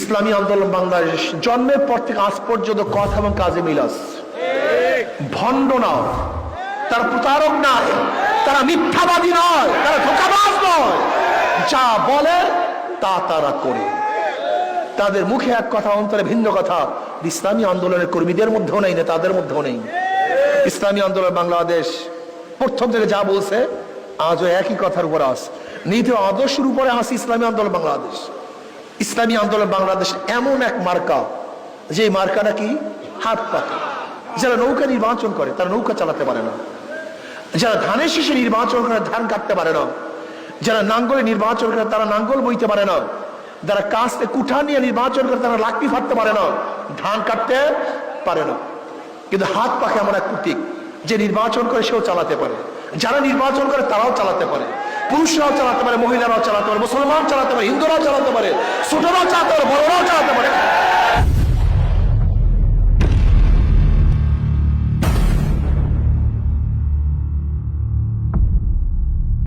ইসলামী আন্দোলন বাংলাদেশ, জন্মের পর থেকে আজ পর্যন্ত কথা এবং কাজে মিলাস ভণ্ড না তারা প্রতারক নয়, তারা মিথ্যাবাদী নয়, তারা ধোকাবাজ নয়। যা বলে, তা তারা করে। তাদের মুখে এক কথা, অন্তরে ভিন্ন কথা। ইসলামী আন্দোলনের কর্মীদের মধ্যেও নেই না তাদের মধ্যেও নেই। ইসলামী আন্দোলন বাংলাদেশ প্রথম থেকে যা বলছে, আজও একই কথার উপর আস নীতি আদর্শের উপরে আসি ইসলামী আন্দোলন বাংলাদেশ। ইসলামী আন্দোলন বাংলাদেশ এমন এক মার্কা, যে মার্কাটা কি হাত পাকা। যারা নৌকা নির্বাচন করে, তারা নৌকা চালাতে পারে না। যারা ধানের শীষে নির্বাচন করে, ধান কাটতে পারে না। যারা নাঙ্গলে নির্বাচন করে, তারা নাঙ্গল বইতে পারে না। যারা কাস্তে কুঠা নিয়ে নির্বাচন করে, তারা লাকড়ি ফাটতে পারে না। ধান কাটতে পারে না। কিন্তু হাত পাখে আমার এক প্রতীক যে নির্বাচন করে, সেও চালাতে পারে। যারা নির্বাচন করে, তারাও চালাতে পারে। পুরুষরাও চালাতে পারে মহিলারাও চালাতে পারে মুসলমান চালাতে পারে হিন্দুরাও চালাতে পারে ছোটরাও